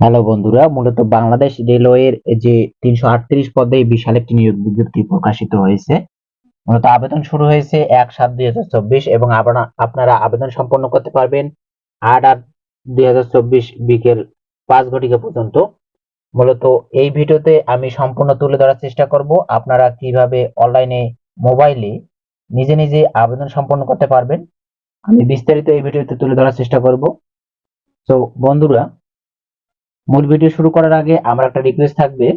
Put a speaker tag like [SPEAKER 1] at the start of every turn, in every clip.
[SPEAKER 1] Hello বন্ধুরা, মূলত বাংলাদেশ রেলওয়ের যে তিনশো আটত্রিশ পদে বিশাল একটি নিয়োগ বিজ্ঞপ্তি প্রকাশিত হয়েছে। মূলত আবেদন শুরু হয়েছে এক সাত দুই হাজার চব্বিশ এবং আপনারা- আবেদন সম্পন্ন করতে পারবেন আট আট দুই হাজার চব্বিশ বিকেল পাঁচ ঘটিকা পর্যন্ত। মূলত এই ভিডিওতে আমি সম্পূর্ণ তুলে ধরার চেষ্টা করব, আপনারা কীভাবে অনলাইনে, মোবাইলে নিজে নিজে আবেদন সম্পন্ন করতে পারবেন। আমি বিস্তারিত এই ভিডিওতে তুলে ধরার চেষ্টা করব। তো বন্ধুরা মূল ভিডিও শুরু করার আগে আমার একটা রিকোয়েস্ট থাকবে।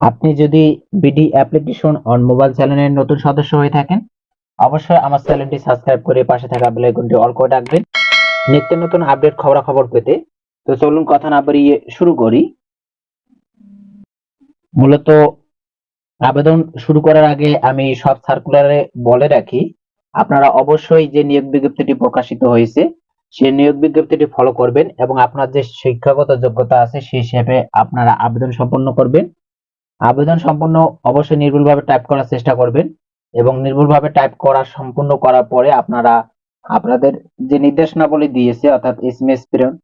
[SPEAKER 1] আপনি যদি বিডি অ্যাপ্লিকেশন অন মোবাইল চ্যানেলের নতুন সদস্য হয়ে থাকেন, অবশ্যই আমার চ্যানেলটি সাবস্ক্রাইব করে পাশে থাকা বেল আইকনটি অল করে রাখবেন। নিত্য নতুন আপডেট খবরাখবর পেতে। তো চলুন কথা না বাড়িয়ে শুরু করি। মূলত আবেদন শুরু করার আগে আমি সব সার্কুলারে বলে রাখি, আপনারা অবশ্যই যে নিয়োগ বিজ্ঞপ্তিটি প্রকাশিত হয়েছে সেই নিয়োগ বিজ্ঞপ্তিটি ফলো করবেন এবং আপনার যে শিক্ষাগত যোগ্যতা আছে সেই হিসেবে আপনারা আবেদন সম্পন্ন করবেন। আবেদন সম্পন্ন অবশ্যই নির্ভুলভাবে টাইপ করার চেষ্টা করবেন এবং নির্ভুলভাবে টাইপ করা সম্পূর্ণ করার পরে আপনারা, আপনাদের যে নির্দেশনাবলী দিয়েছে অর্থাৎ এসএমএস প্রেরণ,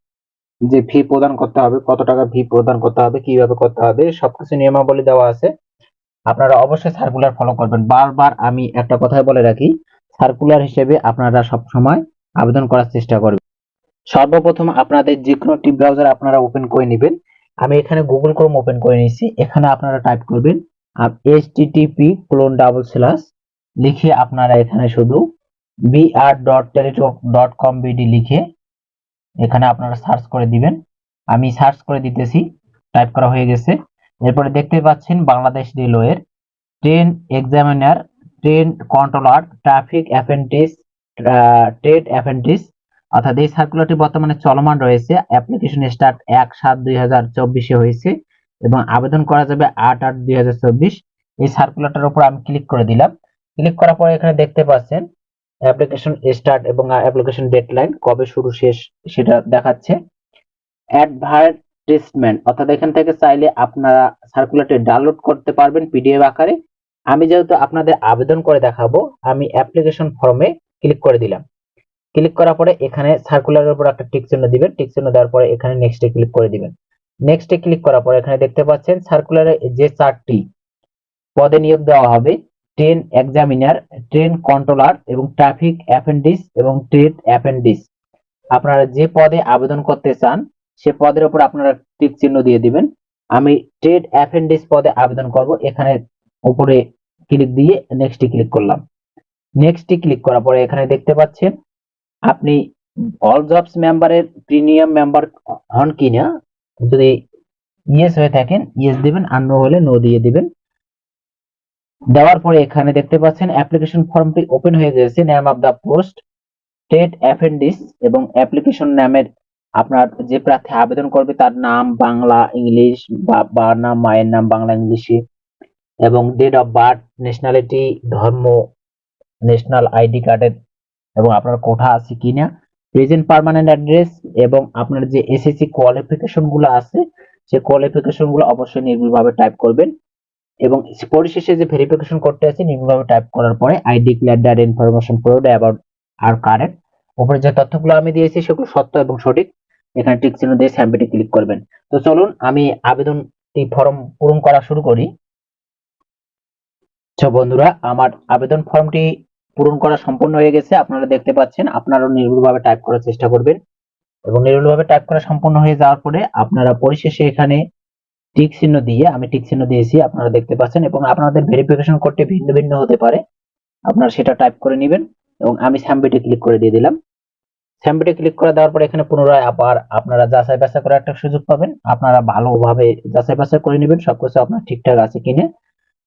[SPEAKER 1] যে ফি প্রদান করতে হবে, কত টাকা ফি প্রদান করতে হবে, কীভাবে করতে হবে, সবকিছু নিয়মাবলী দেওয়া আছে। আপনারা অবশ্যই সার্কুলার ফলো করবেন। বারবার আমি একটা কথাই বলে রাখি সার্কুলার হিসেবে আপনারা সব সময় আবেদন করার চেষ্টা করবেন। সর্বপ্রথম আপনাদের যে কোনো টি ব্রাউজার আপনারা ওপেন করে নেবেন। আমি এখানে গুগল ক্রোম ওপেন করে নিয়েছি। এখানে আপনারা টাইপ করবেন এইচটিটিপি ক্লোন ডাবল স্ল্যাশ লিখে আপনারা এখানে শুধু BR dot teletalk dot com BD লিখে এখানে আপনারা সার্চ করে দিবেন। আমি সার্চ করে দিতেছি টাইপ করা হয়ে গেছে। এরপরে দেখতে পাচ্ছেন বাংলাদেশ রেলওয়ের train examiner train controller traffic apprentice trade apprentice অর্থাৎ এই সার্কুলারটি বর্তমানে চলমান রয়েছে। অ্যাপ্লিকেশন স্টার্ট এক সাত দুই হাজার চব্বিশে হয়েছে এবং আবেদন করা যাবে আট আট দুই হাজার চব্বিশ। এই সার্কুলারটার উপর আমি ক্লিক করে দিলাম। ক্লিক করার পরে এখানে দেখতে পাচ্ছেন অ্যাপ্লিকেশন স্টার্ট এবং অ্যাপ্লিকেশন ডেডলাইন কবে শুরু শেষ সেটা দেখাচ্ছে। অ্যাডভার্টিসমেন্ট অর্থাৎ এখান থেকে চাইলে আপনারা সার্কুলারটি ডাউনলোড করতে পারবেন পিডিএফ আকারে। আমি যেহেতু আপনাদের আবেদন করে দেখাবো, আমি অ্যাপ্লিকেশন ফর্মে ক্লিক করে দিলাম। ক্লিক করার পরে এখানে সার্কুলারের উপর একটা টিক চিহ্ন দিবেন। টিক চিহ্ন দেওয়ার পরে এখানে নেক্সটে ক্লিক করে দিবেন। নেক্সটে ক্লিক করার পরে এখানে দেখতে পাচ্ছেন সার্কুলারে যে চারটি পদে নিয়োগ দেওয়া হবে ট্রেন এক্সামিনার ট্রেন কন্ট্রোলার এবং ট্রাফিক অ্যাপেন্ডিস এবং ট্রেড অ্যাপেন্ডিস আপনারা যে পদে আবেদন করতে চান, সে পদের উপর আপনারা টিক চিহ্ন দিয়ে দিবেন। আমি ট্রেড অ্যাপেন্ডিস পদে আবেদন করব, এখানে উপরে ক্লিক দিয়ে নেক্সটে ক্লিক করলাম। নেক্সটে ক্লিক করার পরে এখানে দেখতে পাচ্ছেন আপনি অল জবস মেম্বারের প্রিমিয়াম মেম্বার হন কিনা, যদি ইয়েস হয়ে থাকেন ইয়েস দিবেন, আর নো হলে নো দিয়ে দিবেন। দেওয়ার পরে এখানে দেখতে পাচ্ছেন অ্যাপ্লিকেশন ফর্মটি ওপেন হয়ে গেছে name of the post state apprentice এবং অ্যাপ্লিকেশন নামের আপনার যে প্রার্থী আবেদন করবে, তার নাম বাংলা, ইংলিশ বা নাম, মায়ের নাম বাংলা, ইংলিশে এবং ডেট অফ বার্থ ন্যাশনালিটি ধর্ম ন্যাশনাল আইডি কার্ডের এবং আপনার কোঠা আছে কিনা প্রেজেন্ট পার্মানেন্ট অ্যাড্রেস এবং আপনার যে এসএসসি কোয়ালিফিকেশনগুলো আছে, সে কোয়ালিফিকেশনগুলো অবশ্যই নির্ভুলভাবে টাইপ করবেন এবং পরিশেষে যে ভেরিফিকেশন করতে আছে, নির্ভুলভাবে টাইপ করার পরে I declare that information provide about are correct উপরে যে তথ্যগুলো আমি দিয়েছি, সেগুলো সত্য এবং সঠিক। এখানে টিক চিহ্ন দিয়ে স্যাম্পেটে ক্লিক করবেন। তো চলুন, আমি আবেদনটি ফর্ম পূরণ করা শুরু করি। তো বন্ধুরা, আমার আবেদন ফর্মটি পূরণ করা সম্পূর্ণ হয়ে গেছে। আপনারা দেখতে পাচ্ছেন, আপনারাও নির্ভুলভাবে টাইপ করার চেষ্টা করবেন। এবং নির্ভুলভাবে টাইপ করা সম্পূর্ণ হয়ে যাওয়ার পরে আপনারা পরিশেষে এখানে টিক চিহ্ন দিয়ে, আমি টিক চিহ্ন দিয়েছি, আপনারা দেখতে পাচ্ছেন এবং আপনাদের ভেরিফিকেশন করতে ভিন্ন ভিন্ন হতে পারে। আপনারা সেটা টাইপ করে নেবেন এবং আমি সাবমিটে ক্লিক করে দিয়ে দিলাম। সাবমিটে ক্লিক করে দেওয়ার পরে এখানে পুনরায় আবার আপনারা যাচাই বাছাই করার একটা সুযোগ পাবেন। আপনারা ভালোভাবে যাচাই বাছাই করে নেবেন, সবকিছু আপনার ঠিকঠাক আছে কিনা।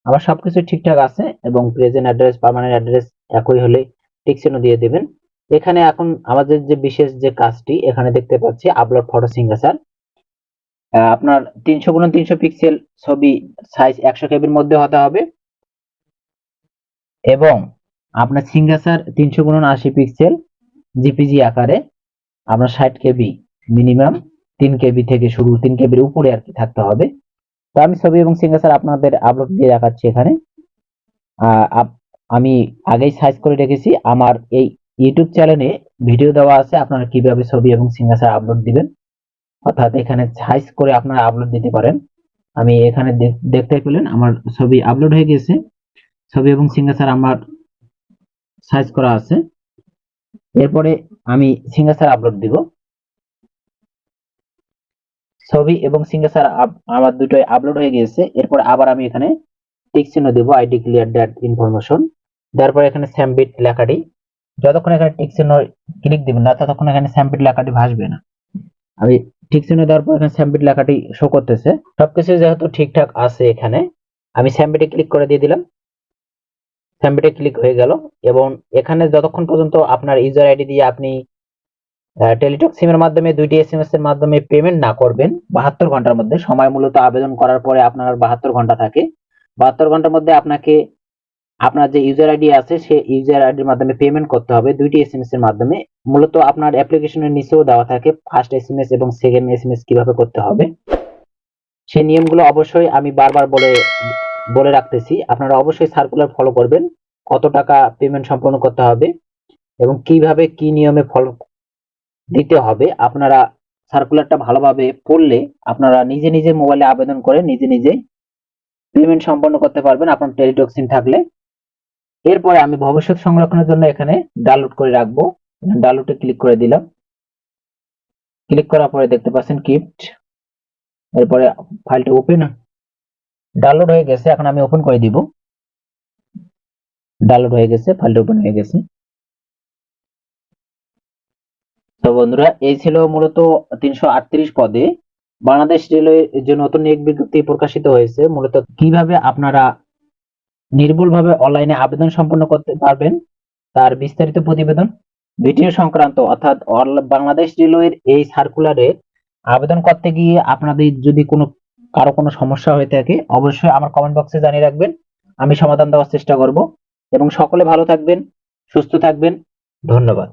[SPEAKER 1] আবার সবকিছু ঠিকঠাক আছে এবং প্রেজেন্ট অ্যাড্রেস পার্মানেন্ট অ্যাড্রেস একই হলে টিক চিহ্ন দিয়ে দেবেন। এখানে এখন আমাদের যে বিশেষ যে কাজটি, এখানে দেখতে পাচ্ছি আপলোড ফটো সিঙ্গেচার আপনার তিনশো গুণ তিনশো পিক্সেল ছবি সাইজ একশো কেবির মধ্যে হতে হবে। এবং আপনার সিঙ্গেচার তিনশো গুণ আশি পিক্সেল জিপিজি আকারে আপনার ষাট কেবি মিনিমাম তিন কেবি থেকে শুরু, তিন কেবির উপরে আর কি থাকতে হবে। তো আমি ছবি এবং সিঙ্গেচার আপনাদের আপলোড দিয়ে দেখাচ্ছি এখানে। আমি আগেই সাইজ করে রেখেছি। আমার এই ইউটিউব চ্যানেলে ভিডিও দেওয়া আছে আপনারা কীভাবে ছবি এবং সিঙ্গেচার আপলোড দিবেন। অর্থাৎ এখানে সাইজ করে আপনারা আপলোড দিতে পারেন। আমি এখানে দেখ- দেখতে পেলেন আমার ছবি আপলোড হয়ে গেছে। ছবি এবং সিগনেচার আমার সাইজ করা আছে। এরপরে আমি সিগনেচার আপলোড দিব। ছবি এবং সিগনেচার আমার দুটোই আপলোড হয়ে গিয়েছে এরপর আবার আমি এখানে টিক চিহ্ন দেবো আইডি ক্লিয়ার দ্যাট ইনফরমেশন দেওয়ার পরে এখানে স্যামবিট লেখাটি। যতক্ষণ এখানে টিক চিহ্ন ক্লিক দিবেন না, ততক্ষণ এখানে স্যামবিট লেখাটি ভাসবে না। আমি টিক চিহ্ন দেওয়ার পর এখানে স্যামবিট লেখাটি শো করতেছে। সবকিছু যেহেতু ঠিকঠাক আছে এখানে, আমি স্যামবিটে ক্লিক করে দিয়ে দিলাম। স্যামবিটে ক্লিক হয়ে গেল। এবং এখানে যতক্ষণ পর্যন্ত আপনার ইউজার আইডি দিয়ে আপনি টেলিটক সিমের মাধ্যমে, দুইটি এসএমএস এর মাধ্যমে পেমেন্ট না করবেন, বাহাত্তর ঘণ্টার মধ্যে, সময় মূলত আবেদন করার পরে আপনার বাহাত্তর ঘণ্টা থাকে। বাহাত্তর ঘণ্টার মধ্যে আপনাকে, আপনার যে ইউজার আইডি আছে সেই ইউজার আইডির মাধ্যমে পেমেন্ট করতে হবে। দুইটি এসএমএস এর মাধ্যমে। মূলত আপনার অ্যাপ্লিকেশনের নিচেও দেওয়া থাকে ফার্স্ট এসএমএস এবং সেকেন্ড এসএমএস কীভাবে করতে হবে। সেই নিয়মগুলো অবশ্যই আমি বারবার বলে বলে রাখতেছি। আপনারা অবশ্যই সার্কুলার ফলো করবেন। কত টাকা পেমেন্ট সম্পন্ন করতে হবে এবং কীভাবে কি নিয়মে ফলো দিতে হবে। আপনারা সার্কুলারটা ভালোভাবে পড়লে আপনারা নিজে নিজে মোবাইলে আবেদন করে নিজে নিজে পেমেন্ট সম্পন্ন করতে পারবেন আপনার টেলিটক সিম থাকলে। এরপরে আমি ভবিষ্যৎ সংরক্ষণের জন্য এখানে ডাউনলোড করে রাখব। ডাউনলোডে ক্লিক করে দিলাম। ক্লিক করার পরে দেখতে পাচ্ছেন গিফট এরপরে ফাইলটা ওপেন ডাউনলোড হয়ে গেছে, এখন আমি ওপেন করে দিব। ডাউনলোড হয়ে গেছে ফাইলটা ওপেন হয়ে গেছে। তো বন্ধুরা, এই ছিল মূলত তিনশো আটত্রিশ পদে বাংলাদেশ রেলওয়ের যে নতুন নিয়োগ বিজ্ঞপ্তি প্রকাশিত হয়েছে, মূলত কীভাবে আপনারা নির্ভুলভাবে অনলাইনে আবেদন সম্পন্ন করতে পারবেন, তার বিস্তারিত প্রতিবেদন, ভিডিও সংক্রান্ত অর্থাৎ বাংলাদেশ রেলওয়ের এই সার্কুলারে আবেদন করতে গিয়ে আপনাদের যদি কোনো, কারও কোনো সমস্যা হয়ে থাকে, অবশ্যই আমার কমেন্ট বক্সে জানিয়ে রাখবেন, আমি সমাধান দেওয়ার চেষ্টা করব। এবং সকলে ভালো থাকবেন, সুস্থ থাকবেন, ধন্যবাদ।